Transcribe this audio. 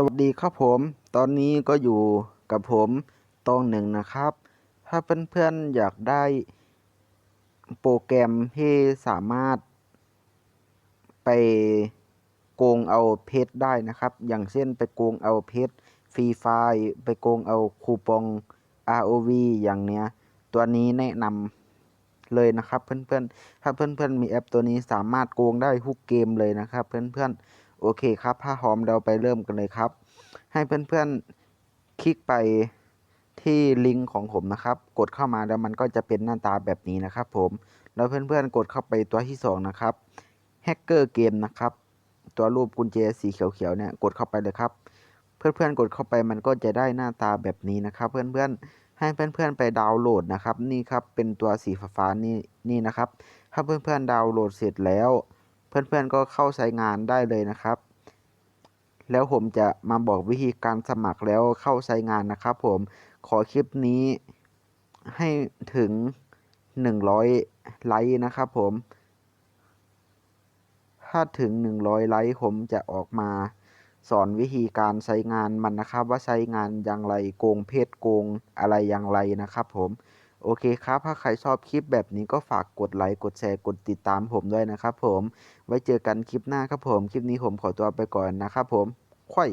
สวัสดีครับผม ตอนนี้ก็อยู่กับผมตองหนึ่งนะครับ ถ้าเพื่อนๆอยากได้โปรแกรมที่สามารถไปโกงเอาเพชรได้นะครับ อย่างเช่นไปโกงเอาเพชรฟรีไฟไปโกงเอาคูปอง ROV อย่างเนี้ย ตัวนี้แนะนำเลยนะครับเพื่อนๆ ถ้าเพื่อนๆมีแอปตัวนี้สามารถโกงได้ทุกเกมเลยนะครับ เพื่อนๆ โอเคครับถ้าพร้อมเราไปเริ่มกันเลยครับ ให้เพื่อนๆคลิกไปที่ลิงก์ของผมนะครับ กดเข้ามาแล้วมันก็จะเป็นหน้าตาแบบนี้นะครับ ผมแล้วเพื่อนๆกดเข้าไปตัวที่ 2 นะครับแฮกเกอร์เกมนะครับ ตัวรูปกุญแจสีเขียวๆเนี่ยกดเข้าไปเลยครับ เพื่อนๆกดเข้าไปมันก็จะได้หน้าตาแบบนี้นะครับ เพื่อนๆให้เพื่อนๆไปดาวน์โหลดนะครับ นี่ครับเป็นตัวสีฟ้าๆนี่นี่นะครับ ถ้าเพื่อนๆดาวน์โหลดเสร็จแล้ว เพื่อนๆก็เข้าใช้งานได้เลยนะครับ แล้วผมจะมาบอกวิธีการสมัครแล้วเข้าใช้งานนะครับ ผมขอคลิปนี้ให้ถึง 100 ไลค์นะครับผม ถ้าถึง 100 ไลค์ผมจะออกมาสอนวิธีการใช้งานมันนะครับ ว่าใช้งานอย่างไรโกงเพศโกงอะไรอย่างไรนะครับผม โอเคครับ ถ้าใครชอบคลิปแบบนี้ก็ฝากกดไลค์กดแชร์กดติดตามผมด้วยนะครับผม ไว้เจอกันคลิปหน้าครับผม คลิปนี้ผมขอตัวไปก่อนนะครับผมค่อย